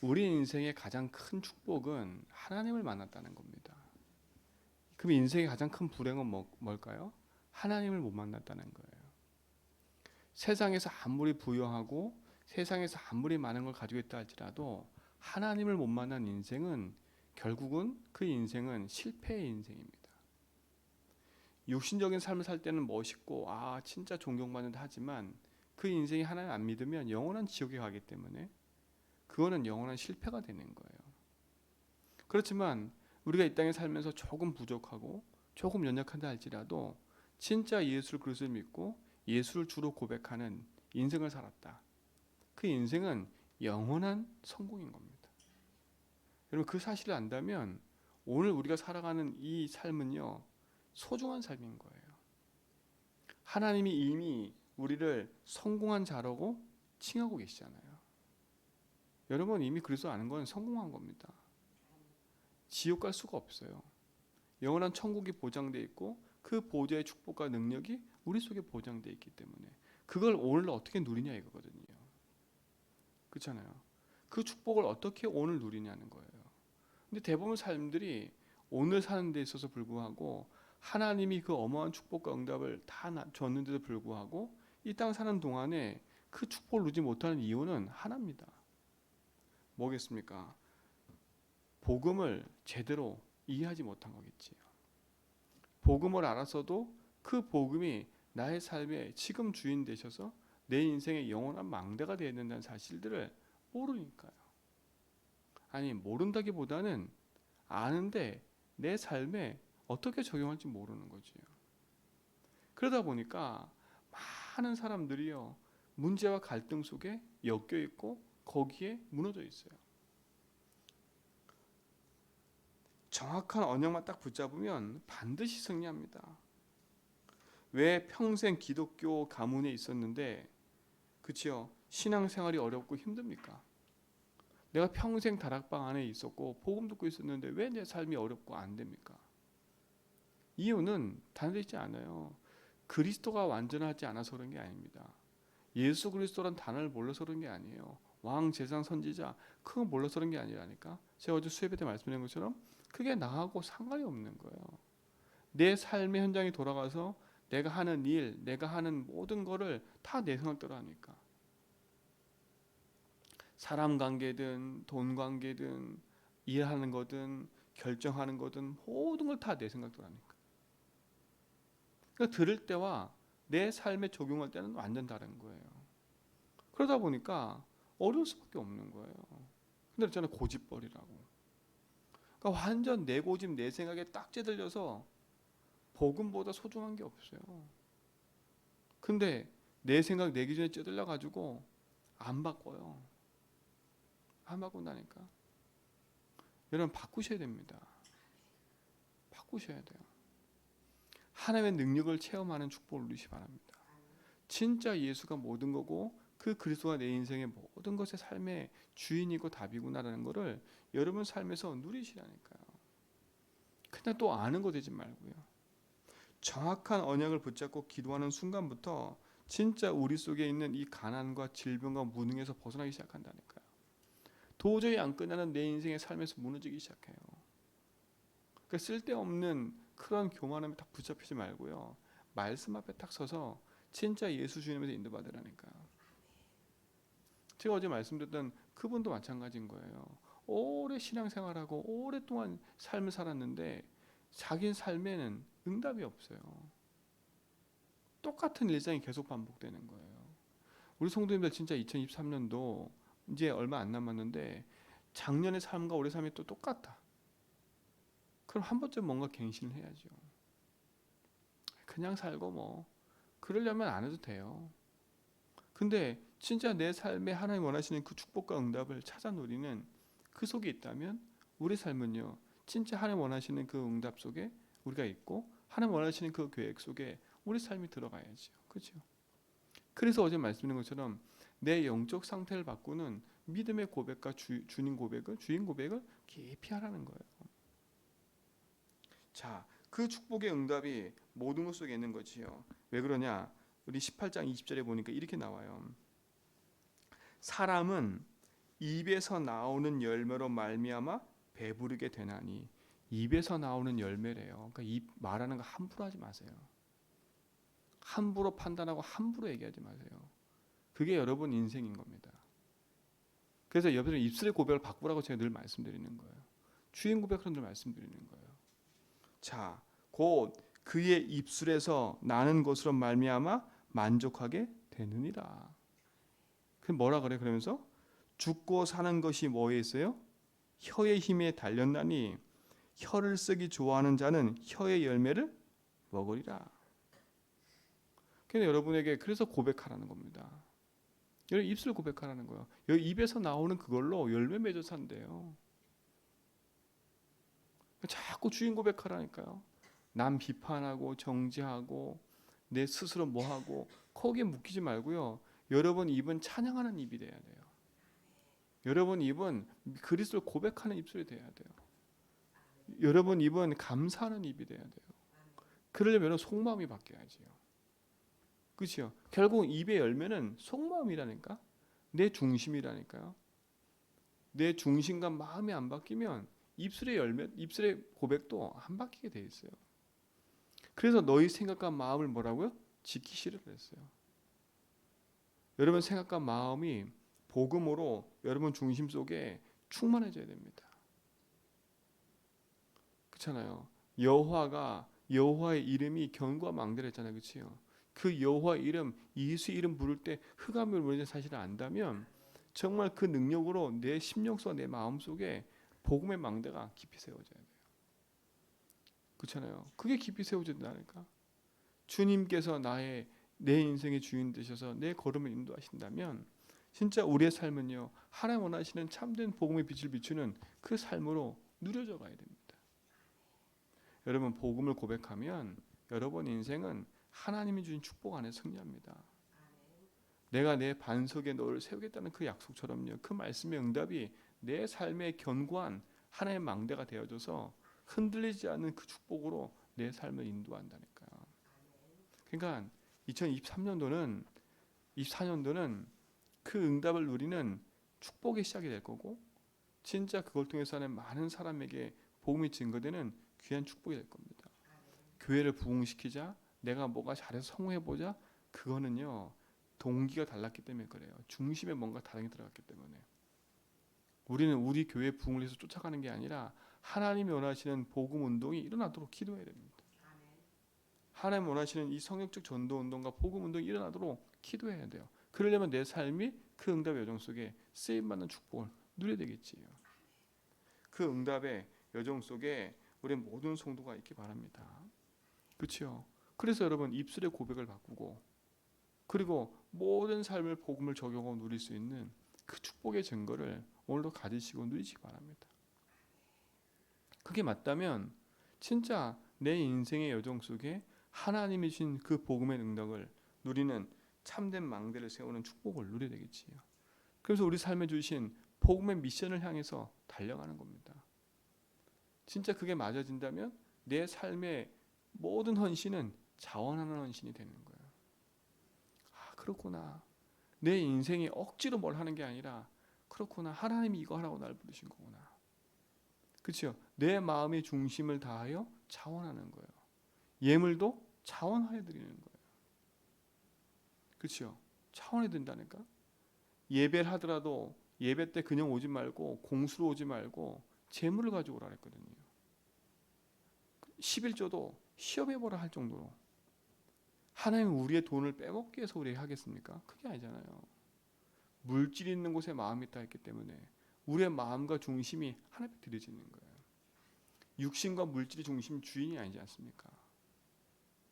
우리 인생의 가장 큰 축복은 하나님을 만났다는 겁니다. 그럼 인생의 가장 큰 불행은 뭐, 뭘까요? 하나님을 못 만났다는 거예요. 세상에서 아무리 부유하고 세상에서 아무리 많은 걸 가지고 있다 할지라도 하나님을 못 만난 인생은 결국은 그 인생은 실패의 인생입니다. 육신적인 삶을 살 때는 멋있고 아 진짜 존경받는다 하지만 그 인생이 하나님 안 믿으면 영원한 지옥에 가기 때문에 그거는 영원한 실패가 되는 거예요. 그렇지만 우리가 이 땅에 살면서 조금 부족하고 조금 연약한다 할지라도 진짜 예수를 그리스도를 믿고 예수를 주로 고백하는 인생을 살았다. 그 인생은 영원한 성공인 겁니다. 여러분 그 사실을 안다면 오늘 우리가 살아가는 이 삶은요 소중한 삶인 거예요. 하나님이 이미 우리를 성공한 자라고 칭하고 계시잖아요. 여러분 이미 그리스도 아는 건 성공한 겁니다. 지옥 갈 수가 없어요. 영원한 천국이 보장돼 있고 그 보좌의 축복과 능력이 우리 속에 보장돼 있기 때문에 그걸 오늘 어떻게 누리냐 이거거든요. 그렇잖아요. 그 축복을 어떻게 오늘 누리냐는 거예요. 근데 대부분 삶들이 오늘 사는 데 있어서 불구하고 하나님이 그 어마어마한 축복과 응답을 다 줬는데도 불구하고 이 땅 사는 동안에 그 축복을 누리지 못하는 이유는 하나입니다. 뭐겠습니까? 복음을 제대로 이해하지 못한 거겠지요. 복음을 알아서도 그 복음이 나의 삶의 지금 주인 되셔서 내 인생의 영원한 망대가 되어야 된다는 사실들을 모르니까요. 아니 모른다기보다는 아는데 내 삶에 어떻게 적용할지 모르는 거지요. 그러다 보니까 많은 사람들이요 문제와 갈등 속에 엮여 있고 거기에 무너져 있어요. 정확한 언약만 딱 붙잡으면 반드시 승리합니다. 왜 평생 기독교 가문에 있었는데 그치요 신앙생활이 어렵고 힘듭니까? 내가 평생 다락방 안에 있었고 복음 듣고 있었는데 왜 내 삶이 어렵고 안 됩니까? 이유는 단순하지 않아요. 그리스도가 완전하지 않아서 그런 게 아닙니다. 예수 그리스도란 단어를 몰라서 그런 게 아니에요. 왕, 제상, 선지자 그거 몰라서 그런 게 아니라니까. 제가 어제 수업에 때 말씀드린 것처럼 그게 나하고 상관이 없는 거예요. 내 삶의 현장에 돌아가서 내가 하는 일, 내가 하는 모든 거를 다 내 생각대로 하니까. 사람 관계든 돈 관계든 일하는 거든 결정하는 거든 모든 걸 다 내 생각대로 하니까. 그러니까 들을 때와 내 삶에 적용할 때는 완전 다른 거예요. 그러다 보니까 어려울 수밖에 없는 거예요. 근데 있잖아요 고집벌이라고. 그러니까 완전 내 고집 내 생각에 딱 찌들려서 복음보다 소중한 게 없어요. 근데 내 생각 내 기준에 찌들려 가지고 안 바꿔요. 안 바꾼다니까. 여러분 바꾸셔야 됩니다. 바꾸셔야 돼요. 하나님의 능력을 체험하는 축복을 누리시 바랍니다. 진짜 예수가 모든 거고 그 그리스도가 내 인생의 모든 것의 삶의 주인이고 답이구나라는 것을 여러분 삶에서 누리시라니까요. 그냥 또 아는 거 되지 말고요. 정확한 언약을 붙잡고 기도하는 순간부터 진짜 우리 속에 있는 이 가난과 질병과 무능에서 벗어나기 시작한다니까요. 도저히 안 끝나는 내 인생의 삶에서 무너지기 시작해요. 그러니까 쓸데없는 그런 교만함에 딱 붙잡히지 말고요. 말씀 앞에 딱 서서 진짜 예수 주님에서 인도받으라니까요. 제가 어제 말씀드렸던 그분도 마찬가지인 거예요. 오래 신앙생활하고 오랫동안 삶을 살았는데 자기 삶에는 응답이 없어요. 똑같은 일상이 계속 반복되는 거예요. 우리 성도님들 진짜 2023년도 이제 얼마 안 남았는데 작년의 삶과 올해 삶이 또 똑같다. 그럼 한 번쯤 뭔가 갱신을 해야죠. 그냥 살고 뭐 그러려면 안 해도 돼요. 근데 진짜 내 삶에 하나님 원하시는 그 축복과 응답을 찾아 누리는 그 속에 있다면 우리 삶은요. 진짜 하나님 원하시는 그 응답 속에 우리가 있고 하나님 원하시는 그 계획 속에 우리 삶이 들어가야죠. 그렇죠? 그래서 어제 말씀드린 것처럼 내 영적 상태를 바꾸는 믿음의 고백과 주, 주님 고백을 주인 고백을 깊이 하라는 거예요. 자, 그 축복의 응답이 모든 것 속에 있는 거지요. 왜 그러냐? 우리 18장 20절에 보니까 이렇게 나와요. 사람은 입에서 나오는 열매로 말미암아 배부르게 되나니 입에서 나오는 열매래요. 그러니까 입 말하는 거 함부로 하지 마세요. 함부로 판단하고 함부로 얘기하지 마세요. 그게 여러분 인생인 겁니다. 그래서 여러분 입술의 고백을 바꾸라고 제가 늘 말씀드리는 거예요. 주인 고백으로 늘 말씀드리는 거예요. 자, 곧 그의 입술에서 나는 것으로 말미암아 만족하게 되느니라. 그 뭐라 그래? 그러면서 죽고 사는 것이 뭐에 있어요? 혀의 힘에 달렸나니 혀를 쓰기 좋아하는 자는 혀의 열매를 먹으리라. 그래서 여러분에게 그래서 고백하라는 겁니다. 여러분 입술 고백하라는 거예요. 여기 입에서 나오는 그걸로 열매 맺어 산대요. 자꾸 주인 고백하라니까요. 남 비판하고 정지하고 내 스스로 뭐하고 거기에 묶이지 말고요. 여러분 입은 찬양하는 입이 돼야 돼요. 여러분 입은 그리스도를 고백하는 입술이 돼야 돼요. 여러분 입은 감사하는 입이 돼야 돼요. 그러려면 속마음이 바뀌어야지요. 그렇죠? 결국 입의 열매는 속마음이라니까. 내 중심이라니까요. 내 중심과 마음이 안 바뀌면 입술의 열매, 입술의 고백도 안 바뀌게 돼 있어요. 그래서 너희 생각과 마음을 뭐라고요? 지키시라 그랬어요. 여러분 생각과 마음이 복음으로 여러분 중심 속에 충만해져야 됩니다. 그렇잖아요. 여호와가 여호와의 이름이 견고와 망대랬잖아요. 그렇지요? 그 여호와 이름 예수 이름 부를 때 흑암을 부르는 사실을 안다면 정말 그 능력으로 내 심령 속내 마음 속에 복음의 망대가 깊이 세워져야 돼요. 그렇잖아요. 그게 깊이 세워진다니까. 주님께서 나의 내 인생의 주인 되셔서 내 걸음을 인도하신다면 진짜 우리의 삶은요 하나님 원하시는 참된 복음의 빛을 비추는 그 삶으로 누려져 가야 됩니다. 여러분 복음을 고백하면 여러분 인생은 하나님이 주신 축복 안에 승리합니다. 내가 내 반석에 너를 세우겠다는 그 약속처럼요. 그 말씀의 응답이 내 삶의 견고한 하나의 망대가 되어줘서 흔들리지 않는 그 축복으로 내 삶을 인도한다니까요. 그러니까 2023년도는 24년도는 그 응답을 누리는 축복의 시작이 될 거고 진짜 그걸 통해서 하는 많은 사람에게 복음이 증거되는 귀한 축복이 될 겁니다. 교회를 부흥시키자 내가 뭐가 잘해서 성공해 보자 그거는요 동기가 달랐기 때문에 그래요. 중심에 뭔가 다른 게 들어갔기 때문에 우리는 우리 교회 부흥을 위해서 쫓아가는 게 아니라 하나님이 원하시는 복음 운동이 일어나도록 기도해야 됩니다. 하나님 원하시는 이 성역적 전도 운동과 복음 운동이 일어나도록 기도해야 돼요. 그러려면 내 삶이 그 응답의 여정 속에 쓰임 받는 축복을 누려야 되겠지요. 그 응답의 여정 속에 우리 모든 성도가 있기 바랍니다. 그렇죠? 그래서 여러분 입술의 고백을 바꾸고 그리고 모든 삶을 복음을 적용하고 누릴 수 있는 그 축복의 증거를 오늘도 가지시고 누리시기 바랍니다. 그게 맞다면 진짜 내 인생의 여정 속에 하나님이 주신 그 복음의 능력을 누리는 참된 망대를 세우는 축복을 누려야 되겠지요. 그래서 우리 삶에 주신 복음의 미션을 향해서 달려가는 겁니다. 진짜 그게 맞아진다면 내 삶의 모든 헌신은 자원하는 헌신이 되는 거예요. 아 그렇구나. 내 인생에 억지로 뭘 하는 게 아니라 그렇구나. 하나님이 이거 하라고 날 부르신 거구나. 그렇죠? 내 마음의 중심을 다하여 자원하는 거예요. 예물도 자원하여 드리는 거예요. 그렇죠? 차원해 든다니까. 예배를 하더라도 예배 때 그냥 오지 말고 공수로 오지 말고 재물을 가지고 오라 했거든요. 11조도 시험해 보라 할 정도로 하나님 우리의 돈을 빼먹기 위해서 우리 하겠습니까? 그게 아니잖아요. 물질 있는 곳에 마음이 있다 했기 때문에 우리의 마음과 중심이 하나님께 드려지는 거예요. 육신과 물질의 중심 주인이 아니지 않습니까?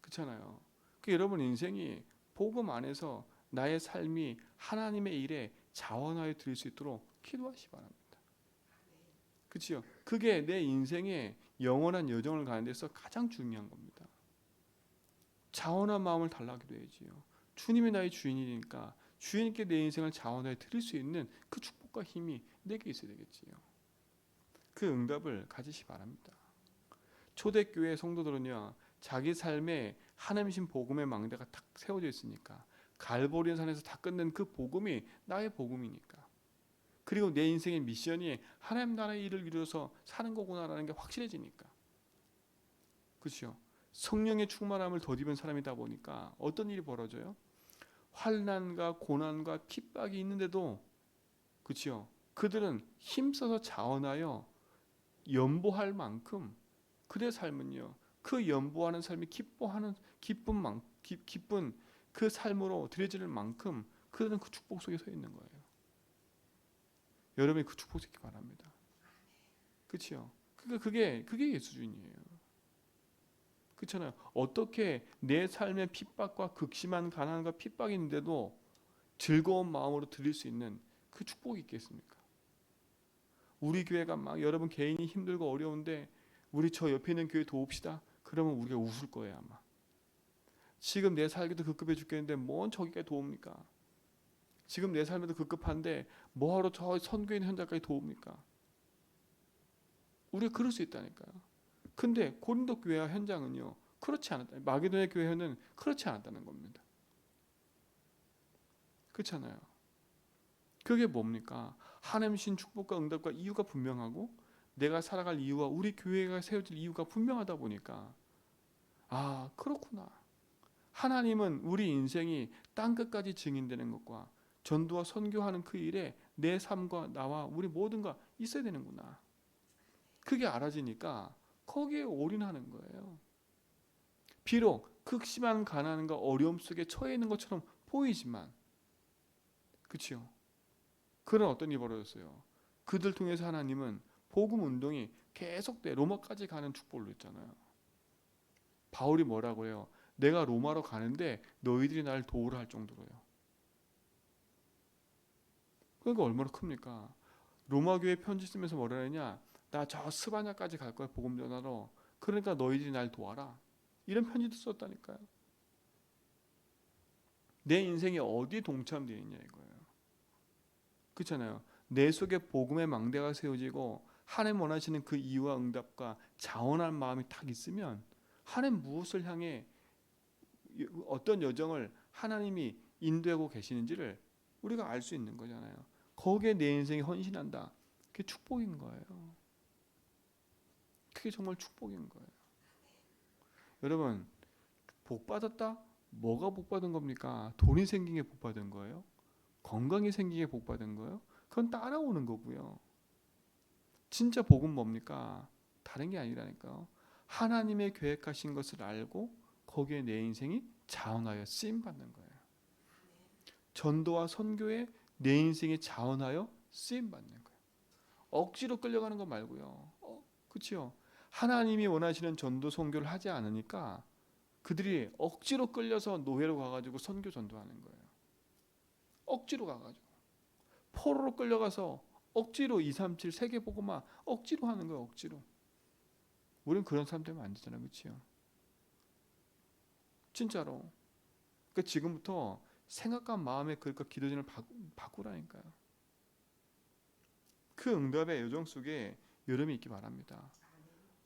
그렇잖아요. 그 여러분 인생이 복음 안에서 나의 삶이 하나님의 일에 자원하여 드릴 수 있도록 기도하시 바랍니다. 그렇죠? 그게 내 인생의 영원한 여정을 가는 데서 가장 중요한 겁니다. 자원한 마음을 달라기도 해야지요. 주님이 나의 주인이니까 주인께 내 인생을 자원하여 드릴 수 있는 그 축복과 힘이 내게 있어야 되겠지요. 그 응답을 가지시 바랍니다. 초대교회 성도들은요, 자기 삶에 하나님신 복음의 망대가 딱 세워져 있으니까 갈보리 산에서 다 끝낸 그 복음이 나의 복음이니까 그리고 내 인생의 미션이 하나님 나라의 일을 이루어서 사는 거구나라는 게 확실해지니까. 그렇죠? 성령의 충만함을 덧입은 사람이다 보니까 어떤 일이 벌어져요? 환난과 고난과 핍박이 있는데도 그렇죠? 그들은 힘써서 자원하여 연보할 만큼 그들의 삶은요. 그 연보하는 삶이 기뻐하는 기쁜 만 기, 기쁜 그 삶으로 드려질 만큼 그들은 그 축복 속에 서 있는 거예요. 여러분이 그 축복 있기 바랍니다. 그렇죠? 그러니까 그게 그게 예수주의예요. 그렇잖아요. 어떻게 내 삶의 핍박과 극심한 가난과 핍박이 있는데도 즐거운 마음으로 드릴 수 있는 그 축복이 있겠습니까? 우리 교회가 막 여러분 개인이 힘들고 어려운데 우리 저 옆에 있는 교회 도웁시다. 그러면 우리가 웃을 거예요 아마. 지금 내 살기도 급급해 죽겠는데 뭔 저기까지 도웁니까? 지금 내 삶에도 급급한데 뭐하러 저 선교인 현장까지 도웁니까? 우리가 그럴 수 있다니까요. 근데 고린도 교회와 현장은요 그렇지 않았다. 마게도냐 교회는 그렇지 않았다는 겁니다. 그렇잖아요. 그게 뭡니까? 하나님 신 축복과 응답과 이유가 분명하고 내가 살아갈 이유와 우리 교회가 세워질 이유가 분명하다 보니까 아 그렇구나. 하나님은 우리 인생이 땅 끝까지 증인되는 것과 전도와 선교하는 그 일에 내 삶과 나와 우리 모든가 있어야 되는구나. 그게 알아지니까 거기에 올인하는 거예요. 비록 극심한 가난과 어려움 속에 처해 있는 것처럼 보이지만, 그렇죠? 그런 어떤 일이 벌어졌어요. 그들 통해서 하나님은 복음 운동이 계속돼 로마까지 가는 축복을 줬잖아요. 바울이 뭐라고 해요? 내가 로마로 가는데 너희들이 날 도우라 할 정도로요. 그러니까 얼마나 큽니까? 로마 교회 편지 쓰면서 뭐라 하냐? 나 저 스바냐까지 갈 거야 복음 전하러. 그러니까 너희들이 날 도와라. 이런 편지도 썼다니까요. 내 인생이 어디 동참되어 있냐 이거예요. 그렇잖아요. 내 속에 복음의 망대가 세워지고 하나님 원하시는 그 이유와 응답과 자원할 마음이 딱 있으면 하나님 무엇을 향해 어떤 여정을 하나님이 인도하고 계시는지를 우리가 알 수 있는 거잖아요. 거기에 내 인생이 헌신한다. 그게 축복인 거예요. 그게 정말 축복인 거예요. 여러분 복 받았다? 뭐가 복 받은 겁니까? 돈이 생긴 게 복 받은 거예요? 건강이 생긴 게 복 받은 거예요? 그건 따라오는 거고요. 진짜 복은 뭡니까? 다른 게 아니라니까요. 하나님의 계획하신 것을 알고 거기에 내 인생이 자원하여 쓰임 받는 거예요. 전도와 선교에 내 인생이 자원하여 쓰임 받는 거예요. 억지로 끌려가는 거 말고요. 어, 그렇죠? 하나님이 원하시는 전도 선교를 하지 않으니까 그들이 억지로 끌려서 노예로 가가지고 선교 전도하는 거예요. 억지로 가가지고 포로로 끌려가서 억지로 2, 3, 7 세계 보고만 억지로 하는 거예요. 억지로. 우리는 그런 사람 되면 안 되잖아요. 그렇죠? 진짜로. 그러니까 지금부터 생각과 마음의 그러니까 기도전을 바꾸라니까요. 그 응답의 여정 속에 여름이 있기 바랍니다.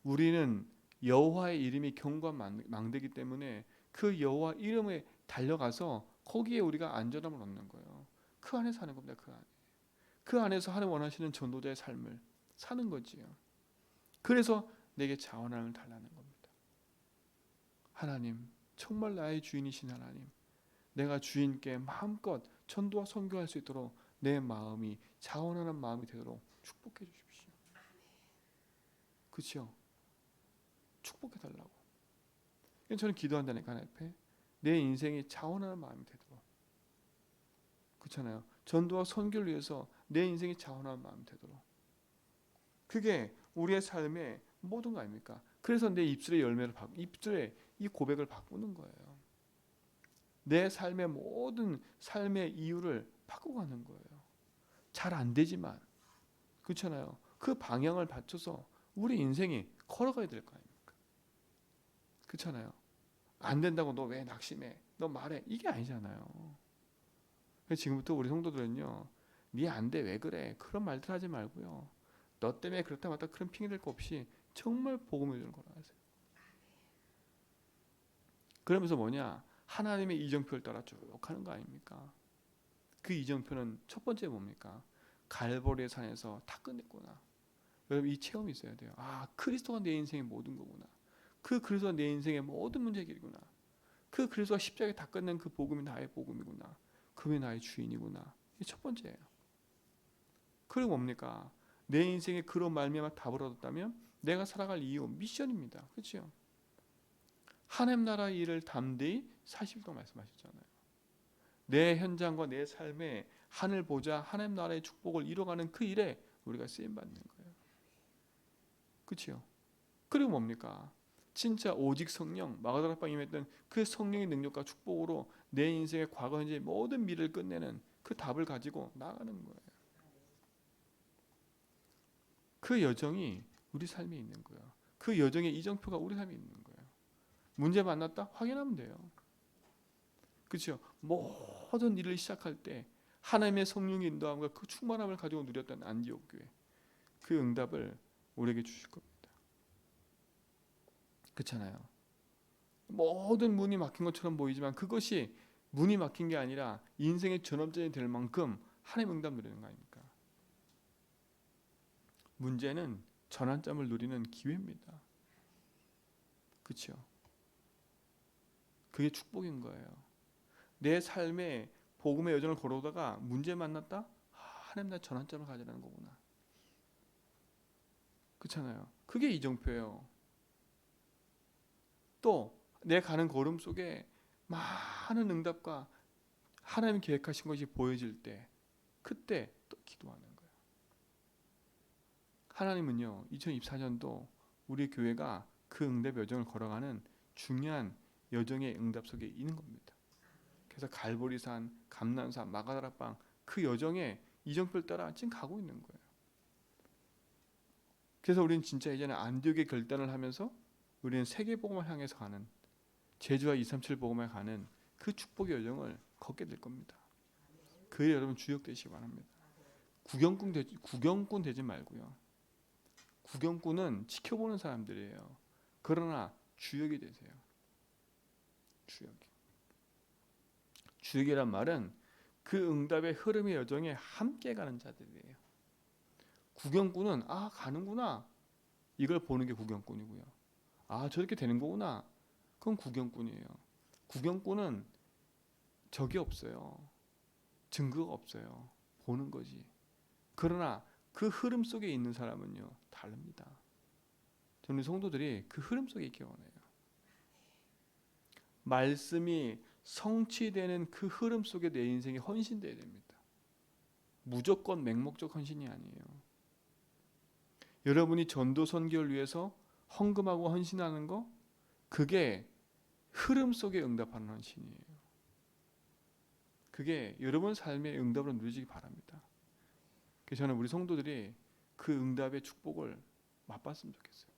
우리는 여호와의 이름이 경과 망대기 때문에 그 여호와 이름에 달려가서 거기에 우리가 안전함을 얻는 거예요. 그 안에 사는 겁니다. 그 안에. 그 안에서 하나님 원하시는 전도자의 삶을 사는 거지요. 그래서 내게 자원함을 달라는 겁니다. 하나님, 정말 나의 주인이신 하나님, 내가 주인께 마음껏 전도와 선교할 수 있도록 내 마음이 자원하는 마음이 되도록 축복해 주십시오. 그렇죠? 축복해 달라고. 저는 기도한다니까 앞에 내 인생이 자원하는 마음이 되도록. 그렇잖아요. 전도와 선교를 위해서 내 인생이 자원하는 마음이 되도록. 그게 우리의 삶의 모든 거 아닙니까? 그래서 내 입술의 열매를 바 입술의 이 고백을 바꾸는 거예요. 내 삶의 모든 삶의 이유를 바꿔가는 거예요. 잘 안 되지만 그렇잖아요. 그 방향을 받쳐서 우리 인생이 걸어가야 될 거 아닙니까? 그렇잖아요. 안 된다고 너 왜 낙심해? 너 말해. 이게 아니잖아요. 지금부터 우리 성도들은요. 니안돼 왜 그래? 그런 말들 하지 말고요. 너 때문에 그렇다 맞다 그런 핑계 댈 거 없이 정말 복음을 주는 거라 하세요. 그러면서 뭐냐? 하나님의 이정표를 따라 쭉 하는 거 아닙니까? 그 이정표는 첫 번째 뭡니까? 갈보리의 산에서 다 끝냈구나. 여러분 이 체험이 있어야 돼요. 아 그리스도가 내 인생의 모든 거구나. 그 그리스도가 내 인생의 모든 문제 해결이구나. 그 그리스도가 십자가에 다 끝낸 그 복음이 나의 복음이구나. 그게 나의 주인이구나. 이게 첫 번째예요. 그리고 뭡니까? 내 인생에 그런 말미암아 답을 얻었다면 내가 살아갈 이유 미션입니다. 그렇죠? 하나님 나라 일을 담대히 40도 말씀하셨잖아요. 내 현장과 내 삶에 하늘 보자 하나님 나라의 축복을 이뤄가는 그 일에 우리가 쓰임 받는 거예요. 그렇죠? 그리고 뭡니까? 진짜 오직 성령 마가다락방 임했던 그 성령의 능력과 축복으로 내 인생의 과거 현재 모든 미래를 끝내는 그 답을 가지고 나가는 거예요. 그 여정이 우리 삶에 있는 거예요. 그 여정의 이정표가 우리 삶에 있는 거예요. 문제 만났다 확인하면 돼요. 그렇죠? 모든 일을 시작할 때 하나님의 성령의 인도함과 그 충만함을 가지고 누렸던 안디옥 교회 그 응답을 우리에게 주실 겁니다. 그렇잖아요. 모든 문이 막힌 것처럼 보이지만 그것이 문이 막힌 게 아니라 인생의 전업전이 될 만큼 하나님 응답 누리는 거 아닙니까? 문제는 전환점을 누리는 기회입니다. 그렇죠? 그게 축복인 거예요. 내 삶에 복음의 여정을 걸어오다가 문제 만났다? 아, 하나님 나 전환점을 가지라는 거구나. 그렇잖아요. 그게 이정표예요. 또 내 가는 걸음 속에 많은 응답과 하나님 계획하신 것이 보여질 때 그때 또 기도하는. 하나님은요 2024년도 우리 교회가 그 응답 여정을 걸어가는 중요한 여정의 응답 속에 있는 겁니다. 그래서 갈보리산, 감난산, 마가다락방 그 여정에 이정표를 따라 지금 가고 있는 거예요. 그래서 우리는 진짜 이제는 안디옥의 결단을 하면서 우리는 세계 복음을 향해서 가는 제주와 237 복음에 가는 그 축복의 여정을 걷게 될 겁니다. 그에 여러분 주역 되시기 바랍니다. 구경꾼 되지 구경꾼 되지 말고요. 구경꾼은 지켜보는 사람들이에요. 그러나 주역이 되세요. 주역이. 주역이란 말은 그 응답의 흐름의 여정에 함께 가는 자들이에요. 구경꾼은 아 가는구나 이걸 보는 게 구경꾼이고요. 아 저렇게 되는 거구나. 그건 구경꾼이에요. 구경꾼은 적이 없어요. 증거가 없어요. 보는 거지. 그러나 그 흐름 속에 있는 사람은요 다릅니다. 저는 성도들이 그 흐름 속에 있기 원해요. 말씀이 성취되는 그 흐름 속에 내 인생이 헌신돼야 됩니다. 무조건 맹목적 헌신이 아니에요. 여러분이 전도 선교를 위해서 헌금하고 헌신하는 거 그게 흐름 속에 응답하는 헌신이에요. 그게 여러분 삶의 응답으로 누려지기 바랍니다. 그래서 저는 우리 성도들이 그 응답의 축복을 맛봤으면 좋겠어요.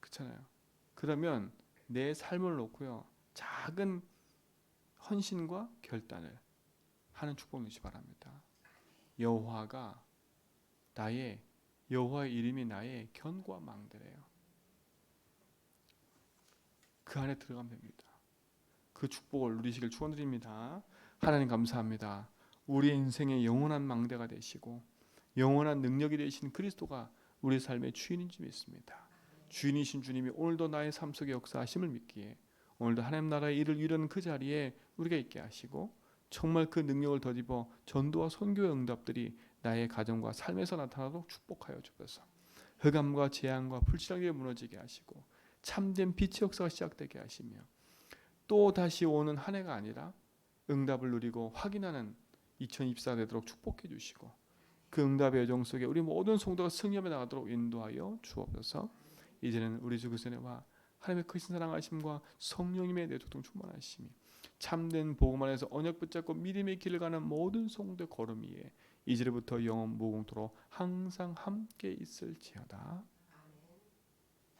그렇잖아요. 그러면 내 삶을 놓고요 작은 헌신과 결단을 하는 축복을 누시 바랍니다. 여호와가 나의 여호와의 이름이 나의 견고한 망대래요. 그 안에 들어가면 됩니다. 그 축복을 누리시길 축원드립니다. 하나님 감사합니다. 우리 인생의 영원한 망대가 되시고 영원한 능력이 되신 그리스도가 우리 삶의 주인인 줄 믿습니다. 주인이신 주님이 오늘도 나의 삶 속에 역사하심을 믿기에 오늘도 하나님 나라의 일을 이루는 그 자리에 우리가 있게 하시고 정말 그 능력을 덧입어 전도와 선교의 응답들이 나의 가정과 삶에서 나타나도록 축복하여 주옵소서. 흑암과 재앙과 불신앙이 무너지게 하시고 참된 빛의 역사가 시작되게 하시며 또 다시 오는 한 해가 아니라 응답을 누리고 확인하는 2024 되도록 축복해 주시고 그 응답의 여정 속에 우리 모든 성도가 승리하며 나가도록 인도하여 주옵소서. 이제는 우리 주 그리스도와 하나님의 크신 사랑하심과 성령님의 내조동 충만하심이 참된 복음 안에서 언약 붙잡고 믿음의 길을 가는 모든 성도의 걸음 위에 이제부터 영원 무궁토록 항상 함께 있을지어다.